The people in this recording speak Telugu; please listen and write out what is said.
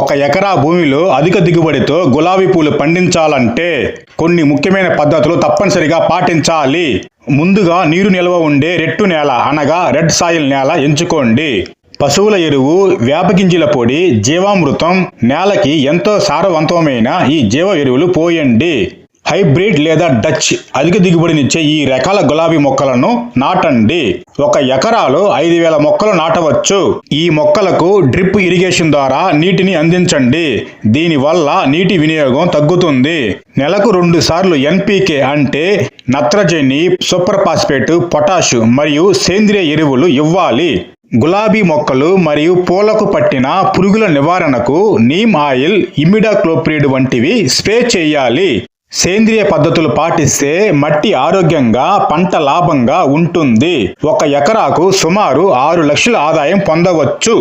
ఒక ఎకరా భూమిలో అధిక దిగుబడితో గులాబీ పూలు పండించాలంటే కొన్ని ముఖ్యమైన పద్ధతులు తప్పనిసరిగా పాటించాలి. ముందుగా నీరు నిల్వ ఉండే రెట్టు నేల అనగా రెడ్ సాయిల్ నేల ఎంచుకోండి. పశువుల ఎరువు వేపగింజల పొడి జీవామృతం నేలకి ఎంతో సారవంతమైన ఈ జీవ ఎరువులు పోయండి. హైబ్రిడ్ లేదా డచ్ అధిక దిగుబడినిచ్చే ఈ రకాల గులాబీ మొక్కలను నాటండి. ఒక ఎకరాలో ఐదు వేల మొక్కలు నాటవచ్చు. ఈ మొక్కలకు డ్రిప్ ఇరిగేషన్ ద్వారా నీటిని అందించండి. దీనివల్ల నీటి వినియోగం తగ్గుతుంది. నెలకు రెండు సార్లు ఎన్పికే అంటే నత్రజని సూపర్ ఫాస్ఫేట్ పొటాషు మరియు సేంద్రియ ఎరువులు ఇవ్వాలి. గులాబీ మొక్కలు మరియు పూలకు పట్టిన పురుగుల నివారణకు నీమ్ ఆయిల్ ఇమిడాక్లోప్రిడ్ వంటివి స్ప్రే చేయాలి. సేంద్రియ పద్ధతులు పాటిస్తే మట్టి ఆరోగ్యంగా పంట లాభంగా ఉంటుంది. ఒక ఎకరాకు సుమారు ఆరు లక్షల ఆదాయం పొందవచ్చు.